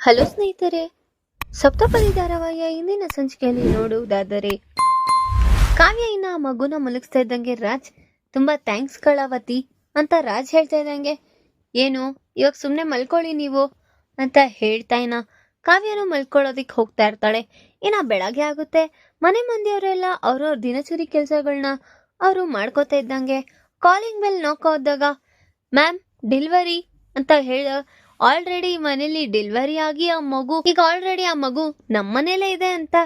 Hello ಸ್ನೇಹಿತರೆ, ಸಪ್ತಪದಿ ಧಾರಾವಾಹಿಯ ಇಂದಿನ ಸಂಚಿಕೆಯಲ್ಲಿ ನೋಡುವುದಾದರೆ ಕಾವ್ಯ ಇನ್ನ ಮಗುನ ಮಲಗಿಸ್ತಾ ಇದ್ದಂಗೆ ರಾಜ್ ತುಂಬಾ ಥ್ಯಾಂಕ್ಸ್ ಕಳಾವತಿ ಅಂತ ರಾಜ್ ಹೇಳ್ತಾ ಇದ್ದಂಗೆ, ಏನು, ಇವಾಗ ಸುಮ್ಮನೆ ಮಲ್ಕೊಳ್ಳಿ ನೀವು ಅಂತ ಹೇಳ್ತಾ ಇನ್ನ ಕಾವ್ಯನು ಮಲ್ಕೊಳ್ಳೋದಿಕ್ ಹೋಗ್ತಾ ಇರ್ತಾಳೆ. ಇನ್ನ ಬೆಳಗ್ಗೆ ಆಗುತ್ತೆ. ಮನೆ ಮಂದಿಯವರೆಲ್ಲ ಅವ್ರವ್ರ ದಿನಚರಿ ಕೆಲಸಗಳನ್ನ ಅವರು ಮಾಡ್ಕೋತಾ ಇದ್ದಂಗೆ. ಕಾಲಿಂಗ್ ಬೆಲ್ ನೋಕೋದಾಗ ಮ್ಯಾಮ್ ಡೆಲಿವರಿ ಅಂತ ಹೇಳ ಆಲ್ರೆಡಿ ಮನೇಲಿ ಡೆಲಿವರಿ ಆಗಿ ಆ ಮಗು, ಈಗ ಆಲ್ರೆಡಿ ಆ ಮಗು ನಮ್ಮನೇಲೇ ಇದೆ ಅಂತ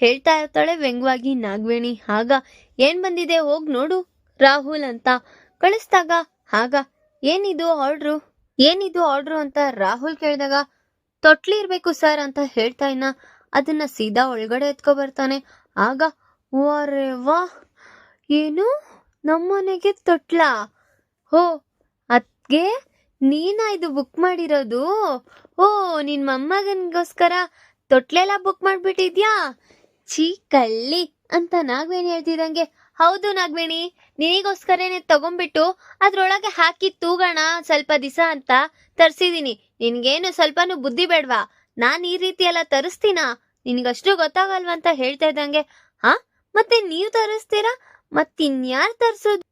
ಹೇಳ್ತಾ ಇರ್ತಾಳೆ ವ್ಯಂಗ್ಯವಾಗಿ. ನಾಗವೇಣಿ, ಆಗ ಏನ್ ಬಂದಿದೆ ಹೋಗ್ ನೋಡು ರಾಹುಲ್ ಅಂತ ಕಳಿಸ್ದಾಗ, ಆಗ ಏನಿದು ಆರ್ಡ್ರು ಏನಿದು ಆರ್ಡ್ರು ಅಂತ ರಾಹುಲ್ ಕೇಳಿದಾಗ, ತೊಟ್ಲಿ ಇರ್ಬೇಕು ಸರ್ ಅಂತ ಹೇಳ್ತಾ ಇನ್ನ ಅದನ್ನ ಸೀದಾ ಒಳಗಡೆ ಎತ್ಕೊ ಬರ್ತಾನೆ. ಆಗ, ವಾರೆ ವಾ, ಏನು ನಮ್ಮನೆಗೆ ತೊಟ್ಲಾ? ಹೋ ಅದ್ಗೆ ನೀನಾ ಇದು ಬುಕ್ ಮಾಡಿರೋದು? ಓ, ನಿನ್ ಮೊಮ್ಮಗನ್ಗೋಸ್ಕರ ತೊಟ್ಲೆಲ್ಲ ಬುಕ್ ಮಾಡ್ಬಿಟ್ಟಿದ್ಯಾ? ಚೀ ಕಳ್ಳಿ ಅಂತ ನಾಗವೇಣಿ ಹೇಳ್ತಿದಂಗೆ ಹೌದು ನಾಗವೇಣಿ, ನಿನಗೋಸ್ಕರನೇ ತಗೊಂಡ್ಬಿಟ್ಟು ಅದ್ರೊಳಗೆ ಹಾಕಿ ತೂಗೋಣ, ಸ್ವಲ್ಪ ದಿಸ ಅಂತ ತರ್ಸಿದೀನಿ. ನಿನ್ಗೇನು ಸ್ವಲ್ಪನೂ ಬುದ್ಧಿ ಬೇಡ್ವಾ? ನಾನು ಈ ರೀತಿ ಎಲ್ಲ ತರಿಸ್ತೀನಾ? ನಿನಗಷ್ಟು ಗೊತ್ತಾಗಲ್ವಾ ಅಂತ ಹೇಳ್ತಾ ಇದ್ದಂಗೆ. ಹಾ? ಮತ್ತೆ ನೀವು ತರಿಸ್ತೀರಾ? ಮತ್ತಿನ್ಯಾರು ತರಿಸೋದು?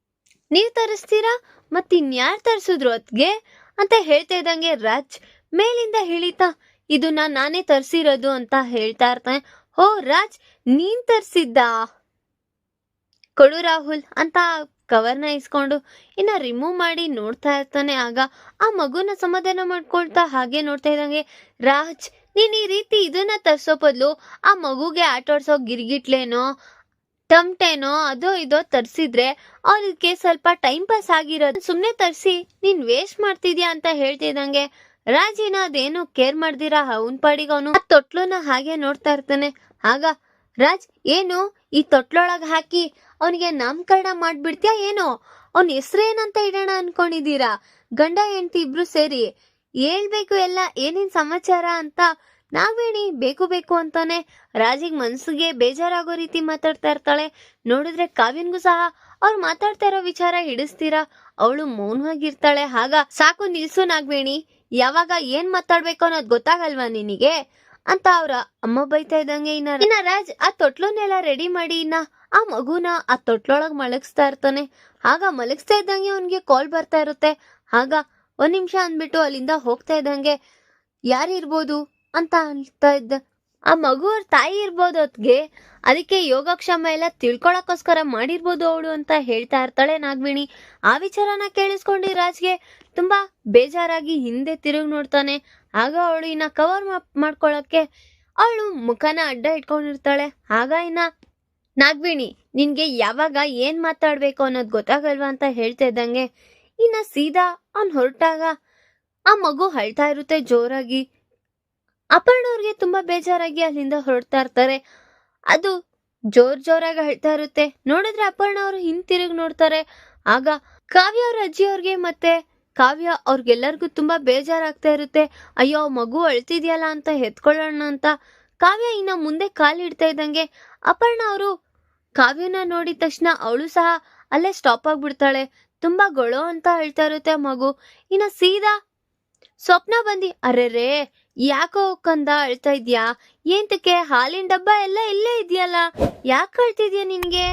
ನೀವು ತರಿಸ್ತೀರಾ? ಮತ್ತಿನ್ಯಾರ್ ತರ್ಸಿದ್ರು ಅದ್ಗೆ? ಅಂತ ಹೇಳ್ತಾ ಇದ್ದಂಗೆ ರಾಜ್ ಮೇಲಿಂದ ಹೇಳಿತಾ ಇದನ್ನ ನಾನೇ ತರ್ಸಿರೋದು ಅಂತ ಹೇಳ್ತಾ ಇರ್ತಾನೆ. ಓ ರಾಜ್, ನೀನ್ ತರ್ಸಿದ್ದ? ಕೊಡು ರಾಹುಲ್, ಅಂತ ಕವರ್ನ ಇಸ್ಕೊಂಡು ಇನ್ನ ರಿಮೂವ್ ಮಾಡಿ ನೋಡ್ತಾ ಇರ್ತಾನೆ. ಆಗ ಆ ಮಗುನ ಸಮಾಧಾನ ಮಾಡ್ಕೊಳ್ತಾ ಹಾಗೆ ನೋಡ್ತಾ ಇದ್ದಂಗೆ, ರಾಜ್, ನೀನ್ ಈ ರೀತಿ ಇದನ್ನ ತರ್ಸೋ ಬದ್ಲು ಆ ಮಗುಗೆ ಆಟಾಡ್ಸೋ ಗಿರ್ಗಿಟ್ಲೇನೋ? ಟಮ್ಟೇನೋ ಅದೋ ಇದೋ ತರ್ಸಿದ್ರೆ ಅವ್ರಿಗೆ ಸ್ವಲ್ಪ ಟೈಮ್ ಪಾಸ್ ಆಗಿರೋದು. ಸುಮ್ಮನೆ ತರ್ಸಿ, ನೀನ್ ವೇಸ್ಟ್ ಮಾಡ್ತಿದ್ಯಾ ಅಂತ ಹೇಳ್ತಿದ್ದಂಗೆ ರಾಜಿನ ಅದೇನು ಕೇರ್ ಮಾಡ್ದಿರಾ ಅವನ್ ಪಾಡಿಗೆ ಅವನು. ಆ ಹಾಗೆ ನೋಡ್ತಾ ಇರ್ತಾನೆ. ಆಗ, ರಾಜ್, ಏನು? ಈ ತೊಟ್ಲೊಳಗೆ ಹಾಕಿ ಅವನಿಗೆ ನಾಮಕರಣ ಮಾಡ್ಬಿಡ್ತೀಯಾ ಏನು? ಅವನ್ ಹೆಸ್ರೇನಂತ ಇಡೋಣ ಅನ್ಕೊಂಡಿದ್ದೀರಾ? ಗಂಡ, ಹೆಂಡತಿ ಇಬ್ರು ಸೇರಿ. ಹೇಳ್ಬೇಕು ಎಲ್ಲ ಏನೇನ್ ಸಮಾಚಾರ ಅಂತ ನಾವೇಣಿ ಬೇಕು ಬೇಕು ಅಂತಾನೆ ರಾಜಿಗ್ ಮನ್ಸಿಗೆ ಬೇಜಾರಾಗೋ ರೀತಿ ಮಾತಾಡ್ತಾ ಇರ್ತಾಳೆ. ನೋಡಿದ್ರೆ ಕಾವ್ಯನ್ಗೂ ಸಹ ಅವ್ರು ಮಾತಾಡ್ತಾ ಇರೋ ವಿಚಾರ ಹಿಡಿಸ್ತೀರಾ? ಅವಳು ಮೌನವಾಗಿರ್ತಾಳೆ. ಆಗ ಸಾಕು ನಿಲ್ಸು ನಾಗವೇಣಿ. ಯಾವಾಗ ಏನ್ ಮಾತಾಡ್ಬೇಕು ಅನ್ನೋದು ಗೊತ್ತಾಗಲ್ವಾ ನಿನಗೆ? ಅಂತ ಅವ್ರ ಅಮ್ಮ ಬೈತಾ ಇದ್ದಂಗೆ ಇನ್ನ ಇನ್ನ ರಾಜ್ ಆ ತೊಟ್ಲನ್ನೆಲ್ಲ ರೆಡಿ ಮಾಡಿ ಇನ್ನ ಆ ಮಗುನ ಆ ತೊಟ್ಲೊಳಗ್ ಮಲಗಿಸ್ತಾ ಇರ್ತಾನೆ. ಆಗ ಮಲಗಿಸ್ತಾ ಇದ್ದಂಗೆ ಅವನ್ಗೆ ಕಾಲ್ ಬರ್ತಾ ಇರುತ್ತೆ. ಆಗ ಒಂದ್ ನಿಮಿಷ ಅಂದ್ಬಿಟ್ಟು ಅಲ್ಲಿಂದ ಹೋಗ್ತಾ ಇದ್ದಂಗೆ ಯಾರಿರ್ಬೋದು? ಅಂತ ಅನ್ತಾ ಇದ್ದ. ಆ ಮಗು ಅವ್ರ ತಾಯಿ ಇರ್ಬೋದು ಅದ್ಗೆ ಅದಕ್ಕೆ ಯೋಗಕ್ಷೇಮ ಎಲ್ಲ ತಿಳ್ಕೊಳಕ್ಕೋಸ್ಕರ ಮಾಡಿರ್ಬೋದು ಅವಳು ಅಂತ ಹೇಳ್ತಾ ಇರ್ತಾಳೆ ನಾಗವೇಣಿ. ಆ ವಿಚಾರನ ಕೇಳಿಸ್ಕೊಂಡು ರಾಜ್ಗೆ ತುಂಬಾ ಬೇಜಾರಾಗಿ ಹಿಂದೆ ತಿರುಗಿ ನೋಡ್ತಾನೆ. ಆಗ ಅವಳು ಇನ್ನ ಕವರ್ ಮಾಡ್ಕೊಳಕ್ಕೆ ಅವಳು ಮುಖನ ಅಡ್ಡ ಇಟ್ಕೊಂಡಿರ್ತಾಳೆ. ಆಗ ಇನ್ನ, ನಾಗವೇಣಿ, ನಿನ್ಗೆ ಯಾವಾಗ ಏನ್ ಮಾತಾಡ್ಬೇಕು ಅನ್ನೋದು ಗೊತ್ತಾಗಲ್ವಾ ಅಂತ ಹೇಳ್ತಾ ಇದ್ದಂಗೆ, ಇನ್ನ ಸೀದಾ ಅವ್ನ್ ಹೊರಟಾಗ ಆ ಮಗು ಅಳ್ತಾ ಇರುತ್ತೆ ಜೋರಾಗಿ. ಅಪರ್ಣವ್ರಿಗೆ ತುಂಬಾ ಬೇಜಾರಾಗಿ ಅಲ್ಲಿಂದ ಹೊರಡ್ತಾ ಇರ್ತಾರೆ. ಅದು ಜೋರ್ ಜೋರಾಗಿ ಹೇಳ್ತಾ ಇರುತ್ತೆ. ನೋಡಿದ್ರೆ ಅಪರ್ಣ ಅವರು ಹಿಂತಿರುಗಿ ನೋಡ್ತಾರೆ. ಆಗ ಕಾವ್ಯ ಅವ್ರ ಅಜ್ಜಿಯವ್ರಿಗೆ ಮತ್ತೆ ಕಾವ್ಯ ಅವ್ರಿಗೆಲ್ಲರಿಗೂ ತುಂಬಾ ಬೇಜಾರಾಗ್ತಾ ಇರುತ್ತೆ. ಅಯ್ಯೋ, ಮಗು ಅಳ್ತಿದ್ಯಲ್ಲ ಅಂತ ಎತ್ಕೊಳ್ಳೋಣ ಅಂತ. ಕಾವ್ಯ ಇನ್ನ ಮುಂದೆ ಕಾಲಿಡ್ತಾ ಇದ್ದಂಗೆ ಅಪರ್ಣ ಅವರು ಕಾವ್ಯನ ನೋಡಿದ ತಕ್ಷಣ ಅವಳು ಸಹ ಅಲ್ಲೇ ಸ್ಟಾಪ್ ಆಗ್ಬಿಡ್ತಾಳೆ. ತುಂಬಾ ಗೊಳೋ ಅಂತ ಹೇಳ್ತಾ ಇರುತ್ತೆ ಮಗು. ಇನ್ನ ಸೀದಾ ಸ್ವಪ್ನ ಬಂದಿ, ಅರೆರೇ ಯಾಕೋ ಕಂದ ಅಳ್ತಾ ಇದ್ಯಾ? ಏಂತಕ್ಕೆ ಹಾಲಿನ ಡಬ್ಬ ಎಲ್ಲ ಇಲ್ಲೇ ಇದೆಯಲ್ಲ? ಯಾಕೆ ಅಳ್ತಿದ್ಯಾ ನಿನ್ಗೆ?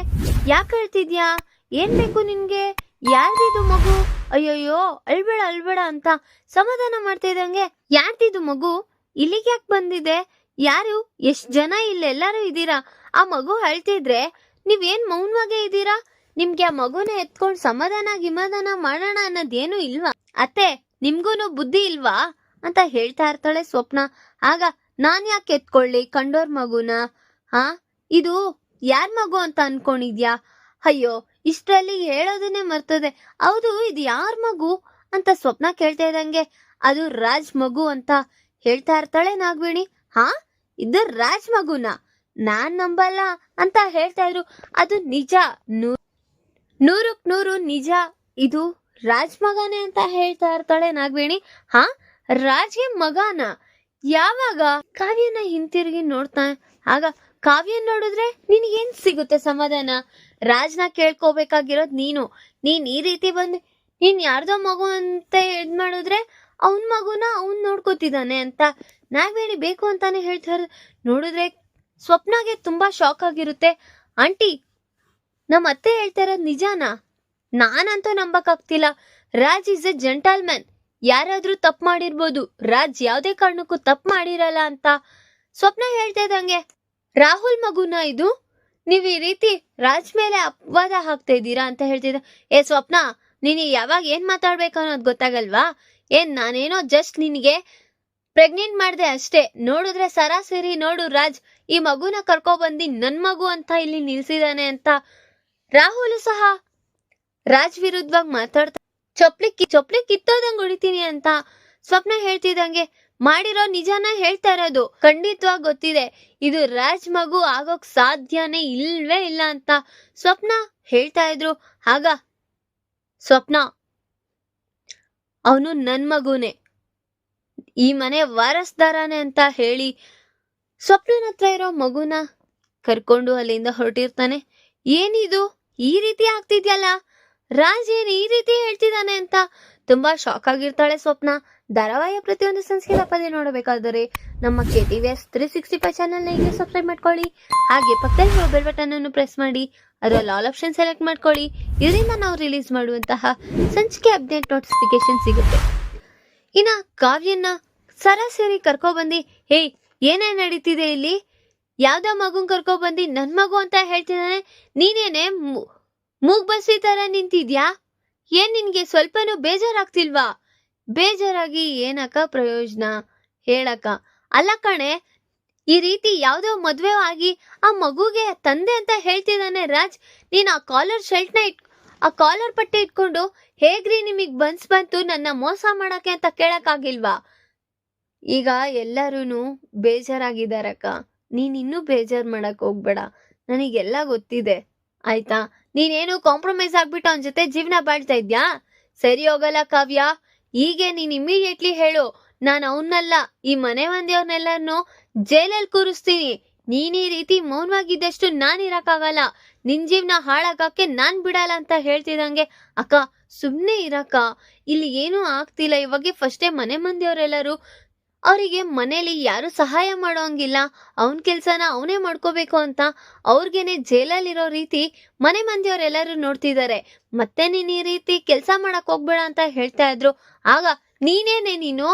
ಯಾಕೆ ಅಳ್ತಿದ್ಯಾ? ಏನ್ ಬೇಕು ನಿನ್ಗೆ? ಯಾರ್ದಿದು ಮಗು? ಅಯ್ಯಯ್ಯೋ, ಅಳ್ಬೇಡ ಅಳ್ಬೇಡ ಅಂತ ಸಮಾಧಾನ ಮಾಡ್ತಾ ಇದ್ದಂಗೆ ಯಾರ್ದಿದು ಮಗು? ಇಲ್ಲಿಗೆ ಯಾಕೆ ಬಂದಿದೆ? ಯಾರು? ಎಷ್ಟ್ ಜನ ಇಲ್ಲೆಲ್ಲರೂ ಇದ್ದೀರಾ? ಆ ಮಗು ಅಳ್ತಿದ್ರೆ ನೀವೇನ್ ಮೌನವಾಗೇ ಇದ್ದೀರಾ? ನಿಮ್ಗೆ ಆ ಮಗುನ ಎತ್ಕೊಂಡು ಸಮಾಧಾನ ಗಿಮಾಧಾನ ಮಾಡೋಣ ಅನ್ನೋದೇನು ಇಲ್ವಾ? ಅತ್ತೆ, ನಿಮ್ಗೂನು ಬುದ್ಧಿ ಇಲ್ವಾ? ಅಂತ ಹೇಳ್ತಾ ಇರ್ತಾಳೆ ಸ್ವಪ್ನ. ಆಗ ನಾನ್ ಯಾಕೆ ಎತ್ಕೊಳ್ಳಿ ಕಂಡೋರ್ ಮಗುನ? ಹಾ ಇದು ಯಾರ್ ಮಗು ಅಂತ ಅನ್ಕೊಂಡಿದ್ಯಾ? ಅಯ್ಯೋ, ಇಷ್ಟರಲ್ಲಿ ಹೇಳೋದನ್ನೇ ಮರ್ತದೆ. ಹೌದು, ಇದು ಯಾರ್ ಮಗು ಅಂತ ಸ್ವಪ್ನ ಕೇಳ್ತಾ ಇದ್ದಂಗೆ ಅದು ರಾಜ್ ಮಗು ಅಂತ ಹೇಳ್ತಾ ಇರ್ತಾಳೆ ನಾಗವೇಣಿ. ಹಾ? ಇದು ರಾಜ್ ಮಗುನ? ನಾನ್ ನಂಬಲ್ಲ ಅಂತ ಹೇಳ್ತಾ ಇದ್ರು. ಅದು ನಿಜ. ನೂ- ನೂರಕ್ ನೂರು ನಿಜ. ಇದು ರಾಜ್ ಮಗನೇ ಅಂತ ಹೇಳ್ತಾ ಇರ್ತಾಳೆ ನಾಗವೇಣಿ. ಹಾ? ರಾಜ್ಗೆ ಮಗಾನ ಯಾವಾಗ ಕಾವ್ಯನ ಹಿಂತಿರುಗಿ ನೋಡ್ತಾ, ಆಗ ಕಾವ್ಯ ನೋಡಿದ್ರೆ ನಿನಗೇನ್ ಸಿಗುತ್ತೆ ಸಮಾಧಾನ? ರಾಜ್ನ ಕೇಳ್ಕೋಬೇಕಾಗಿರೋದ್ ನೀನು. ನೀನ್ ಈ ರೀತಿ ಬಂದು, ನೀನ್ ಯಾರ್ದೋ ಮಗು ಅಂತ ಇದ್ ಮಾಡಿದ್ರೆ ಅವನ್ ಮಗುನ ಅವ್ನ್ ನೋಡ್ಕೋತಿದ್ದಾನೆ ಅಂತ ನಾಗವೇಣಿ ಬೇಕು ಅಂತಾನೆ ಹೇಳ್ತಾರೆ. ನೋಡಿದ್ರೆ ಸ್ವಪ್ನಾಗೆ ತುಂಬಾ ಶಾಕ್ ಆಗಿರುತ್ತೆ. ಆಂಟಿ ನಮ್ಮ ಅತ್ತೆ ಹೇಳ್ತಾ ಇರೋದು ನಿಜಾನಾ? ನಾನಂತೂ ನಂಬಕ್ಕಾಗ್ತಿಲ್ಲ. ರಾಜ್ ಇಸ್ ಎ ಜೆಂಟಲ್ಮನ್ ಯಾರಾದ್ರೂ ತಪ್ಪು ಮಾಡಿರ್ಬೋದು. ರಾಜ್ ಯಾವುದೇ ಕಾರಣಕ್ಕೂ ತಪ್ಪು ಮಾಡಿರಲ್ಲ ಅಂತ ಸ್ವಪ್ನ ಹೇಳ್ತಾ ಇದ್ದಂಗೆ. ರಾಹುಲ್ ಮಗುನ ಇದು? ನೀವು ಈ ರೀತಿ ರಾಜ್ ಮೇಲೆ ಅಪವಾದ ಹಾಕ್ತಾ ಇದ್ದೀರಾ ಅಂತ ಹೇಳ್ತಿದ್ದ ಏ ಸ್ವಪ್ನ, ನೀನು ಯಾವಾಗ ಏನ್ ಮಾತಾಡ್ಬೇಕು ಅನ್ನೋದು ಗೊತ್ತಾಗಲ್ವಾ? ಏನ್ ನಾನೇನೋ ಜಸ್ಟ್ ನಿನಗೆ ಪ್ರೆಗ್ನೆಂಟ್ ಮಾಡಿದೆ ಅಷ್ಟೇ. ನೋಡಿದ್ರೆ ಸರಾಸರಿ ನೋಡು ರಾಜ್, ಈ ಮಗುನ ಕರ್ಕೊ ಬಂದಿ ನನ್ ಮಗು ಅಂತ ಇಲ್ಲಿ ನಿಲ್ಸಿದಾನೆ ಅಂತ ರಾಹುಲ್ ಸಹ ರಾಜ್ ವಿರುದ್ಧವಾಗಿ ಮಾತಾಡ್ತಾ ಚೊಪ್ಲಿ ಚೊಪ್ಲಿ ಕಿತ್ತೋದಂಗ್ ಹೊಡಿತೀನಿ ಅಂತ ಸ್ವಪ್ನ ಹೇಳ್ತಿದ್ದಂಗೆ ಮಾಡಿರೋ ನಿಜಾನ ಹೇಳ್ತಾ ಇರೋದು. ಖಂಡಿತವಾಗಿ ಗೊತ್ತಿದೆ. ಇದು ರಾಜ್ ಮಗು ಆಗೋಕ್ ಸಾಧ್ಯನೇ ಇಲ್ವೇ ಇಲ್ಲ ಅಂತ ಸ್ವಪ್ನ ಹೇಳ್ತಾ ಇದ್ರು. ಆಗ ಸ್ವಪ್ನ, ಅವನು ನನ್ ಮಗುನೇ, ಈ ಮನೆ ವಾರಸ್ದಾರನೇ ಅಂತ ಹೇಳಿ ಸ್ವಪ್ನನ ಹತ್ರ ಇರೋ ಮಗುನ ಕರ್ಕೊಂಡು ಅಲ್ಲಿಂದ ಹೊರಟಿರ್ತಾನೆ. ಏನಿದು? ಈ ರೀತಿ ಆಗ್ತಿದ್ಯಲ್ಲ? ರಾಜ್ ಏನ್ ಈ ರೀತಿ ಹೇಳ್ತಿದ್ದಾನೆ ಅಂತ. ತುಂಬಾ ಶಾಕ್ ಆಗಿರ್ತಾಳೆ ಸ್ವಪ್ನ. ಧಾರಾವಾಹಿಯ ಪ್ರತಿಯೊಂದು ಸಂಸ್ಕೃತ ಪದ ನೋಡಬೇಕಾದರೆ ನಮ್ಮ K T V S three sixty five ಚಾನಲ್ನ ಈಗ ಸಬ್ಸ್ಕ್ರೈಬ್ ಮಾಡ್ಕೊಳ್ಳಿ. ಹಾಗೆ ಪಕ್ಕದಲ್ಲಿ ಬೆಲ್ ಬಟನ್ ಅನ್ನು ಪ್ರೆಸ್ ಮಾಡಿ. ಅದರಲ್ಲಿ ಆಲ್ ಆಪ್ಷನ್ ಸೆಲೆಕ್ಟ್ ಮಾಡ್ಕೊಳ್ಳಿ. ಇದರಿಂದ ನಾವು ರಿಲೀಸ್ ಮಾಡುವಂತಹ ಸಂಚಿಕೆ ಅಪ್ಡೇಟ್ ನೋಟಿಫಿಕೇಶನ್ ಸಿಗುತ್ತೆ. ಇನ್ನ ಕಾವ್ಯನ್ನ ಸರಾಸರಿ ಕರ್ಕೊಬಂದು ಹೇ, ಏನೇ ನಡೀತಿದೆ ಇಲ್ಲಿ? ಯಾವ್ದೋ ಮಗುನ್ ಕರ್ಕೊಬಂದು ನನ್ ಮಗು ಅಂತ ಹೇಳ್ತಿದ್ದಾನೆ. ನೀನೇನೆ ಮೂಗ್ ಬಸ್ಸಿ ತರ ನಿಂತಿದ್ಯಾ? ಏನ್ ನಿನ್ಗೆ ಸ್ವಲ್ಪನೂ ಬೇಜಾರಾಗ್ತಿಲ್ವಾ? ಬೇಜಾರಾಗಿ, ಏನಕ್ಕ ಪ್ರಯೋಜನ? ಹೇಳಕ್ಕ. ಅಲ್ಲ ಕಣೆ, ಈ ರೀತಿ ಯಾವುದೋ ಮದುವೆ ಆಗಿ ಆ ಮಗುಗೆ ತಂದೆ ಅಂತ ಹೇಳ್ತಿದ್ದಾನೆ ರಾಜ್, ನೀನ್ ಆ ಕಾಲರ್ ಶರ್ಟ್ನ ಇಟ್, ಆ ಕಾಲರ್ ಪಟ್ಟಿ ಇಟ್ಕೊಂಡು ಹೇಗ್ರಿ ನಿಮಗ್ ಬನ್ಸ್ ಬಂತು ನನ್ನ ಮೋಸ ಮಾಡಕ್ಕೆ ಅಂತ ಕೇಳಕ್ಕಾಗಿಲ್ವಾ? ಈಗ ಎಲ್ಲರೂ ಬೇಜಾರಾಗಿದಾರಕ್ಕ. ನೀನ್ ಇನ್ನೂ ಬೇಜಾರ್ ಮಾಡಕ್ ಹೋಗ್ಬೇಡ. ನನಗೆಲ್ಲ ಗೊತ್ತಿದೆ. ಆಯ್ತಾ? ನೀನೇನು ಕಾಂಪ್ರಮೈಸ್ ಆಗ್ಬಿಟ್ಟು ಅವನ ಜೊತೆ ಜೀವನ ಬಾಳ್ತಾ ಇದ್ಯಾ? ಸರಿ ಹೋಗಲ್ಲ ಕಾವ್ಯ. ಹೀಗೆ ನೀನ್ ಇಮಿಡಿಯೇಟ್ಲಿ ಹೇಳು. ನಾನು ಅವನ್ನಲ್ಲ ಈ ಮನೆ ಮಂದಿಯವ್ರನ್ನೆಲ್ಲರನ್ನು ಜೈಲಲ್ಲಿ ಕೂರಿಸ್ತೀನಿ. ನೀನ್ ಈ ರೀತಿ ಮೌನವಾಗಿದ್ದಷ್ಟು ನಾನ್ ಇರಕ್ಕಾಗಲ್ಲ. ನಿನ್ ಜೀವನ ಹಾಳಾಗಕ್ಕೆ ನಾನ್ ಬಿಡಲ್ಲ ಅಂತ ಹೇಳ್ತಿದಂಗೆ ಅಕ್ಕ ಸುಮ್ನೆ ಇರಕ್ಕ. ಇಲ್ಲಿ ಏನೂ ಆಗ್ತಿಲ್ಲ. ಇವಾಗ ಫಸ್ಟೇ ಮನೆ ಮಂದಿಯವರೆಲ್ಲರೂ ಅವರಿಗೆ ಮನೇಲಿ ಯಾರು ಸಹಾಯ ಮಾಡೋಂಗಿಲ್ಲ, ಅವನ ಕೆಲಸನ ಅವನೇ ಮಾಡ್ಕೋಬೇಕು ಅಂತ ಅವ್ರಿಗೇನೆ ಜೈಲಲ್ಲಿರೋ ರೀತಿ ಮನೆ ಮಂದಿಯವರೆಲ್ಲರೂ ನೋಡ್ತಿದ್ದಾರೆ ಮತ್ತೆ ನೀನು ಈ ರೀತಿ ಕೆಲಸ ಮಾಡಕ್ ಹೋಗ್ಬೇಡ ಅಂತ ಹೇಳ್ತಾ ಇದ್ರು. ಆಗ ನೀನೇನೆ ನೀನು?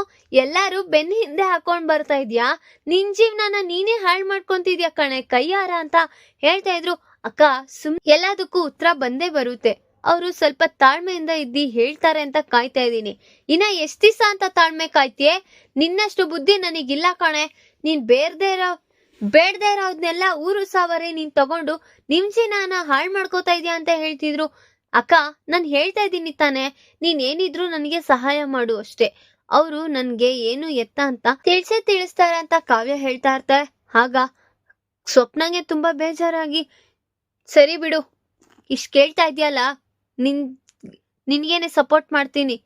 ಎಲ್ಲಾರು ಬೆನ್ನ ಹಿಂದೆ ಹಾಕೊಂಡ್ ಬರ್ತಾ ಇದ್ಯಾ? ನಿನ್ ಜೀವನನ ನೀನೇ ಹಾಳು ಮಾಡ್ಕೊಂತಿದ್ಯಾ ಕಣೆ ಕೈಯಾರ ಅಂತ ಹೇಳ್ತಾ ಇದ್ರು. ಅಕ್ಕ, ಸುಮ್ ಎಲ್ಲದಕ್ಕೂ ಉತ್ತರ ಬಂದೇ ಬರುತ್ತೆ. ಅವರು ಸ್ವಲ್ಪ ತಾಳ್ಮೆಯಿಂದ ಇದ್ದಿ ಹೇಳ್ತಾರೆ ಅಂತ ಕಾಯ್ತಾ ಇದ್ದೀನಿ. ಇನ್ನ ಎಷ್ಟ್ ದಿವಸ ಅಂತ ತಾಳ್ಮೆ ಕಾಯ್ತಿಯೇ? ನಿನ್ನಷ್ಟು ಬುದ್ಧಿ ನನಗಿಲ್ಲ ಕಣೆ. ನೀನ್ ಬೇರ್ದೆ ಇರೋ, ಬೇಡದೇ ಇರೋದ್ನೆಲ್ಲ ಊರು ಸಾವರೆ ನೀನ್ ತಗೊಂಡು ನಿಮ್ ಜೀವನನ ಹಾಳ್ ಮಾಡ್ಕೋತಾ ಇದೀಯ ಅಂತ ಹೇಳ್ತಿದ್ರು. ಅಕ್ಕ, ನಾನು ಹೇಳ್ತಾ ಇದ್ದೀನಿ ತಾನೆ, ನೀನ್ ಏನಿದ್ರು ನನಗೆ ಸಹಾಯ ಮಾಡು ಅಷ್ಟೇ. ಅವರು ನನ್ಗೆ ಏನು ಎತ್ತ ಅಂತ ತಿಳಿಸೇ ತಿಳಿಸ್ತಾರೆ ಅಂತ ಕಾವ್ಯ ಹೇಳ್ತಾ ಇರ್ತಾರೆ ಆಗ ಸ್ವಪ್ನಂಗೆ ತುಂಬಾ ಬೇಜಾರಾಗಿ, ಸರಿ ಬಿಡು, ಇಷ್ಟ್ ಕೇಳ್ತಾ ಇದೆಯಲ್ಲ? ನಿನ್, ನಿನ್ಗೇನೆ ಸಪೋರ್ಟ್ ಮಾಡ್ತೀನಿ.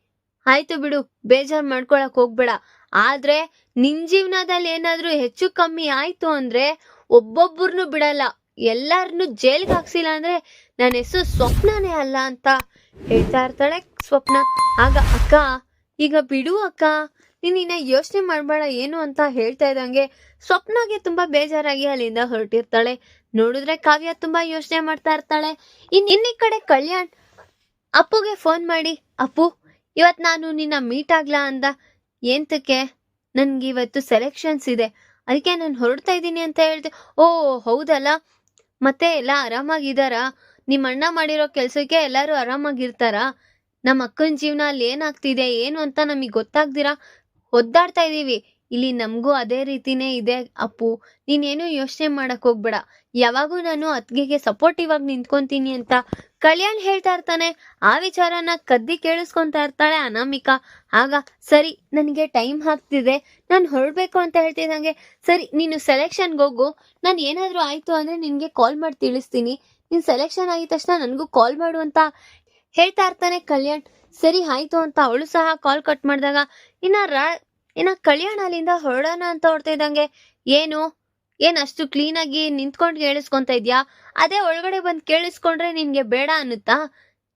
ಆಯ್ತು ಬಿಡು, ಬೇಜಾರ್ ಮಾಡ್ಕೊಳಕ್ ಹೋಗ್ಬೇಡ. ಆದ್ರೆ ನಿನ್ ಜೀವನದಲ್ಲಿ ಏನಾದ್ರೂ ಹೆಚ್ಚು ಕಮ್ಮಿ ಆಯ್ತು ಅಂದ್ರೆ ಒಬ್ಬೊಬ್ಬರನ್ನು ಬಿಡಲ್ಲ. ಎಲ್ಲಾರನ್ನು ಜೈಲ್ಗೆ ಹಾಕ್ಸಿಲ್ಲ ಅಂದ್ರೆ ನನ್ನ ಹೆಸರು ಸ್ವಪ್ನನೇ ಅಲ್ಲ ಅಂತ ಹೇಳ್ತಾ ಇರ್ತಾಳೆ ಸ್ವಪ್ನ. ಆಗ ಅಕ್ಕ, ಈಗ ಬಿಡು ಅಕ್ಕ, ನೀನ್ ಇನ್ನ ಯೋಚನೆ ಮಾಡ್ಬೇಡ ಏನು ಅಂತ ಹೇಳ್ತಾ ಇದ್ದಂಗೆ ಸ್ವಪ್ನಗೆ ತುಂಬಾ ಬೇಜಾರಾಗಿ ಅಲ್ಲಿಂದ ಹೊರಟಿರ್ತಾಳೆ. ನೋಡಿದ್ರೆ ಕಾವ್ಯ ತುಂಬಾ ಯೋಚನೆ ಮಾಡ್ತಾ ಇರ್ತಾಳೆ. ಇನ್ ಇನ್ನಿ ಕಡೆ ಕಲ್ಯಾಣ್ ಅಪ್ಪುಗೆ ಫೋನ್ ಮಾಡಿ, ಅಪ್ಪು, ಇವತ್ ನಾನು ನಿನ್ನ ಮೀಟ್ ಆಗ್ಲಾ ಅಂದ. ಏಂತಕ್ಕೆ? ನನ್ಗೆ ಇವತ್ತು ಸೆಲೆಕ್ಷನ್ಸ್ ಇದೆ. ಅದಕ್ಕೆ ನಾನು ಹೊರಡ್ತಾ ಇದ್ದೀನಿ ಅಂತ ಹೇಳ್ದೆ. ಓ, ಹೌದಲ್ಲ. ಮತ್ತೆ ಎಲ್ಲ ಆರಾಮಾಗಿದ್ದಾರಾ? ನಿಮ್ಮ ಅಣ್ಣ ಮಾಡಿರೋ ಕೆಲ್ಸಕ್ಕೆ ಎಲ್ಲರೂ ಆರಾಮಾಗಿರ್ತಾರಾ? ನಮ್ಮ ಅಕ್ಕನ ಜೀವನ ಅಲ್ಲಿ ಏನಾಗ್ತಿದೆ, ಏನು ಅಂತ ನಮಗೆ ಗೊತ್ತಾಗ್ದಿರಾ? ಒದ್ದಾಡ್ತಾ ಇದೀವಿ. ಇಲ್ಲಿ ನಮಗೂ ಅದೇ ರೀತಿನೇ ಇದೆ, ಅಪ್ಪು. ನೀನೇನು ಯೋಚನೆ ಮಾಡಕ್ ಹೋಗ್ಬೇಡ. ಯಾವಾಗೂ ನಾನು ಅತ್ಗೆಗೆ ಸಪೋರ್ಟಿವ್ ಆಗಿ ನಿಂತ್ಕೊಂತೀನಿ ಅಂತ ಕಲ್ಯಾಣ್ ಹೇಳ್ತಾ ಇರ್ತಾನೆ, ಆ ವಿಚಾರನ ಕದ್ದಿ ಕೇಳಿಸ್ಕೊಂತ ಇರ್ತಾಳೆ ಅನಾಮಿಕಾ. ಆಗ, ಸರಿ, ನನಗೆ ಟೈಮ್ ಹಾಕ್ತಿದೆ ನಾನು ಹೊರಡ್ಬೇಕು ಅಂತ ಹೇಳ್ತಿದ್ದಂಗೆ ಸರಿ, ನೀನು ಸೆಲೆಕ್ಷನ್ಗೆ ಹೋಗು. ನಾನು ಏನಾದರೂ ಆಯಿತು ಅಂದರೆ ನಿನಗೆ ಕಾಲ್ ಮಾಡಿ ತಿಳಿಸ್ತೀನಿ. ನೀನು ಸೆಲೆಕ್ಷನ್ ಆಗಿದ ತಕ್ಷಣ ನನಗೂ ಕಾಲ್ ಮಾಡು ಅಂತ ಹೇಳ್ತಾ ಇರ್ತಾನೆ ಕಲ್ಯಾಣ್. ಸರಿ, ಆಯ್ತು ಅಂತ ಅವಳು ಸಹ ಕಾಲ್ ಕಟ್ ಮಾಡಿದಾಗ, ಇನ್ನು ರಾ, ಇನ್ನು ಕಲ್ಯಾಣ್ ಅಲ್ಲಿಂದ ಹೊರಡೋಣ ಅಂತ ಹೊಡ್ತಾ ಇದ್ದಂಗೆ ಏನು? ಏನ್ ಅಷ್ಟು ಕ್ಲೀನಾಗಿ ನಿಂತ್ಕೊಂಡು ಕೇಳಿಸ್ಕೊಂತ ಇದ್ಯಾ? ಅದೇ ಒಳಗಡೆ ಬಂದು ಕೇಳಿಸ್ಕೊಂಡ್ರೆ ನಿನ್ಗೆ ಬೇಡ ಅನ್ನುತ್ತಾ?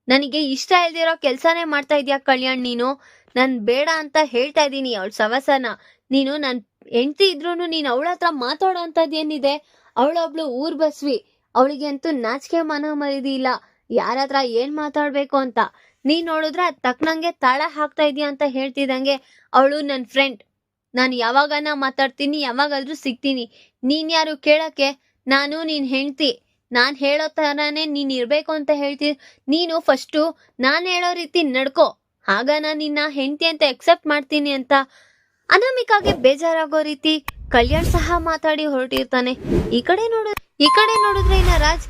ನನಗೆ ಇಷ್ಟ ಇಲ್ದಿರೋ ಕೆಲಸನೇ ಮಾಡ್ತಾ ಇದ್ಯಾ ಕಲ್ಯಾಣ್ ನೀನು? ನಾನು ಬೇಡ ಅಂತ ಹೇಳ್ತಾ ಇದ್ದೀನಿ ಅವಳ ಸವಸನ. ನೀನು ನನ್ನ ಹೆಂಡತಿ ಇದ್ರೂ ನೀನು ಅವಳ ಹತ್ರ ಮಾತಾಡೋ ಏನಿದೆ? ಅವಳೊಬ್ಳು ಊರ್ ಬಸ್ವಿ. ಅವಳಿಗೆ ಅಂತೂ ನಾಚಿಕೆ ಮನ ಮರಿದಿ ಇಲ್ಲ. ಯಾರ ಹತ್ರ ಏನ್ ಮಾತಾಡ್ಬೇಕು ಅಂತ? ನೀನ್ ನೋಡಿದ್ರೆ ತಕ್ಕನಂಗೆ ತಾಳ ಹಾಕ್ತಾ ಇದೀಯ ಅಂತ ಹೇಳ್ತಿದಂಗೆ ಅವಳು ನನ್ನ ಫ್ರೆಂಡ್ ನಾನು ಯಾವಾಗನ ಮಾತಾಡ್ತೀನಿ, ಯಾವಾಗಾದ್ರೂ ಸಿಗ್ತೀನಿ. ನೀನ್ ಯಾರು ಕೇಳಕ್ಕೆ? ನಾನು ನೀನ್ ಹೆಂಡ್ತಿ. ನಾನ್ ಹೇಳೋ ತರಾನೇ ನೀನ್ ಇರ್ಬೇಕು ಅಂತ ಹೇಳ್ತೀನಿ ನೀನು ಫಸ್ಟು ನಾನ್ ಹೇಳೋ ರೀತಿ ನಡ್ಕೋ. ಆಗ ನಾನು ನಿನ್ನ ಹೆಂಡತಿ ಅಂತ ಎಕ್ಸೆಪ್ಟ್ ಮಾಡ್ತೀನಿ ಅಂತ. ಅನಾಮಿಕಾಗೆ ಬೇಜಾರಾಗೋ ರೀತಿ ಕಲ್ಯಾಣ್ ಸಹ ಮಾತಾಡಿ ಹೊರಟಿರ್ತಾನೆ. ಈ ಕಡೆ ನೋಡು ಈ ಕಡೆ ನೋಡಿದ್ರೆ ಇನ್ನ ರಾಜ್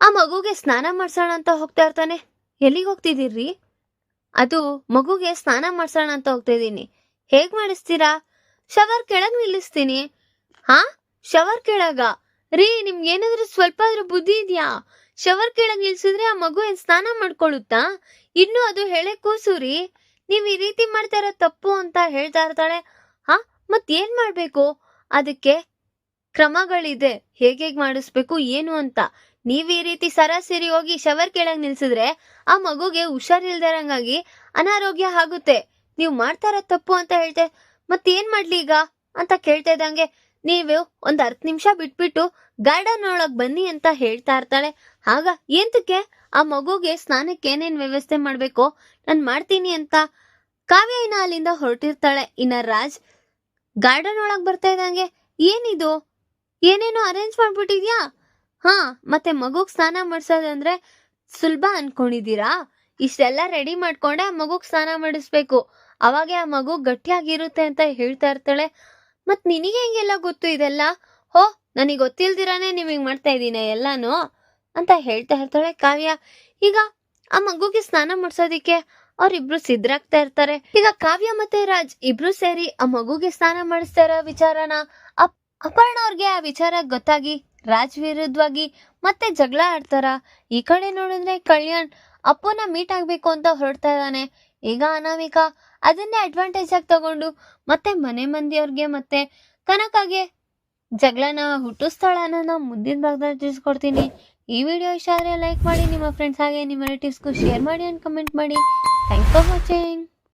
ಆ ಮಗುಗೆ ಸ್ನಾನ ಮಾಡ್ಸೋಣ ಅಂತ ಹೋಗ್ತಾ ಇರ್ತಾನೆ. ಎಲ್ಲಿಗೆ ಹೋಗ್ತಿದ್ದೀರಿ ಅದು ಮಗುಗೆ ಸ್ನಾನ ಮಾಡ್ಸೋಣ ಅಂತ ಹೋಗ್ತಾ ಇದ್ದೀನಿ. ಹೇಗ್ ಮಾಡಿಸ್ತೀರಾ? ಶವರ್ ಕೆಳಗ್ ನಿಲ್ಲಿಸ್ತೀನಿ. ಹಾ? ಶವರ್ ಕೆಳಗ? ರೀ, ನಿಮ್ಗೆ ಏನಾದ್ರೂ ಸ್ವಲ್ಪ ಆದ್ರೂ ಬುದ್ಧಿ ಇದೆಯಾ? ಶವರ್ ಕೆಳಗ್ ನಿಲ್ಸಿದ್ರೆ ಆ ಮಗು ಏನ್ ಸ್ನಾನ ಮಾಡ್ಕೊಳ್ಳುತ್ತಾ? ಇನ್ನು ಅದು ಹೇಳೆ ಕೂಸು ರೀ. ನೀವ್ ಈ ರೀತಿ ಮಾಡ್ತಾ ಇರೋ ತಪ್ಪು ಅಂತ ಹೇಳ್ತಾ ಇರ್ತಾಳೆ. ಹಾ, ಮತ್ ಏನ್ ಮಾಡ್ಬೇಕು? ಅದಕ್ಕೆ ಕ್ರಮಗಳಿದೆ. ಹೇಗೆ ಮಾಡಿಸ್ಬೇಕು, ಏನು ಅಂತ. ನೀವ್ ಈ ರೀತಿ ಸರಾಸರಿ ಹೋಗಿ ಶವರ್ ಕೆಳಗ್ ನಿಲ್ಸಿದ್ರೆ ಆ ಮಗುಗೆ ಹುಷಾರಿಲ್ದಿರಂಗಾಗಿ ಅನಾರೋಗ್ಯ ಆಗುತ್ತೆ. ನೀವ್ ಮಾಡ್ತಾ ಇರೋ ತಪ್ಪು ಅಂತ ಹೇಳ್ತೆ ಮತ್ತೇನ್ ಮಾಡ್ಲಿ ಈಗ? ಅಂತ ಕೇಳ್ತಾ ಇದ್ದಂಗೆ ನೀವು ಒಂದ್ ಹತ್ತು ನಿಮಿಷ ಬಿಟ್ಬಿಟ್ಟು ಗಾರ್ಡನ್ ಒಳಗ್ ಬನ್ನಿ ಅಂತ ಹೇಳ್ತಾ ಇರ್ತಾಳೆ. ಆಗ ಎಂತಕ್ಕೆ ಆ ಮಗುಗೆ ಸ್ನಾನಕ್ಕೆ ಏನೇನ್ ವ್ಯವಸ್ಥೆ ಮಾಡ್ಬೇಕು? ನಾನ್ ಮಾಡ್ತೀನಿ ಅಂತ ಕಾವ್ಯ ಇನ್ನ ಅಲ್ಲಿಂದ ಹೊರಟಿರ್ತಾಳೆ. ಇನ್ನ ರಾಜ್ ಗಾರ್ಡನ್ ಒಳಗ್ ಬರ್ತಾ ಇದ್ದಂಗೆ, ಏನಿದು? ಏನೇನೋ ಅರೇಂಜ್ ಮಾಡ್ಬಿಟ್ಟಿದ್ಯಾ? ಹಾ, ಮತ್ತೆ ಮಗುಗ್ ಸ್ನಾನ ಮಾಡ್ಸೋದಂದ್ರೆ ಸುಲಭ ಅನ್ಕೊಂಡಿದೀರಾ ಇಷ್ಟೆಲ್ಲ ರೆಡಿ ಮಾಡ್ಕೊಂಡೆ ಆ ಮಗುಗೆ ಸ್ನಾನ ಮಾಡಿಸ್ಬೇಕು. ಅವಾಗೆ ಆ ಮಗು ಗಟ್ಟಿಯಾಗಿರುತ್ತೆ ಅಂತ ಹೇಳ್ತಾ ಇರ್ತಾಳೆ. ಮತ್ ನಿನಗೆ ಹೆಂಗೆಲ್ಲ ಗೊತ್ತು ಇದೆಲ್ಲ? ಹೋ, ನನಗೆ ಗೊತ್ತಿಲ್ದಿರಾನೆ ನಿಮಗೆ ಮಾಡ್ತಾ ಇದ್ದೀನಿ ಎಲ್ಲಾನು? ಅಂತ ಹೇಳ್ತಾ ಇರ್ತಾಳೆ ಕಾವ್ಯ. ಈಗ ಆ ಮಗುಗೆ ಸ್ನಾನ ಮಾಡ್ಸೋದಿಕ್ಕೆ ಅವ್ರಿಬ್ರು ಸಿದ್ರಾಗ್ತಾ ಇರ್ತಾರೆ. ಈಗ ಕಾವ್ಯ ಮತ್ತೆ ರಾಜ್ ಇಬ್ರು ಸೇರಿ ಆ ಮಗುಗೆ ಸ್ನಾನ ಮಾಡಿಸ್ತಾ ಇರೋ ವಿಚಾರನ ಅಪ್- ಅಪರ್ಣ ಅವ್ರಿಗೆ ಆ ವಿಚಾರ ಗೊತ್ತಾಗಿ ರಾಜ್ ವಿರುದ್ಧವಾಗಿ ಮತ್ತೆ ಜಗಳ ಆಡ್ತಾರ? ಈ ಕಡೆ ನೋಡಿದ್ರೆ ಕಲ್ಯಾಣ್ ಅಪ್ಪನ ಮೀಟ್ ಆಗ್ಬೇಕು ಅಂತ ಹೊರಡ್ತಾ ಇದ್ದಾನೆ. ಈಗ ಅನಾಮಿಕಾ ಅದನ್ನೇ ಅಡ್ವಾಂಟೇಜ್ ಆಗಿ ತಗೊಂಡು ಮತ್ತೆ ಮನೆ ಮಂದಿಯವ್ರಿಗೆ ಮತ್ತೆ ಕನಕಾಗೆ ಜಗಳನ ಹುಟ್ಟಿಸ್ತಾಳ ಅನ್ನೋದನ್ನ ಮುಂದಿನ ಭಾಗದಲ್ಲಿ ತಿಳಿಸ್ಕೊಡ್ತೀನಿ. ಈ ವಿಡಿಯೋ ಇಷ್ಟ ಆದರೆ ಲೈಕ್ ಮಾಡಿ, ನಿಮ್ಮ ಫ್ರೆಂಡ್ಸ್ ಹಾಗೆ ನಿಮ್ಮ ರಿಲೇಟಿವ್ಸ್ಗೂ ಶೇರ್ ಮಾಡಿ ಅಂಡ್ ಕಮೆಂಟ್ ಮಾಡಿ. Thanks for watching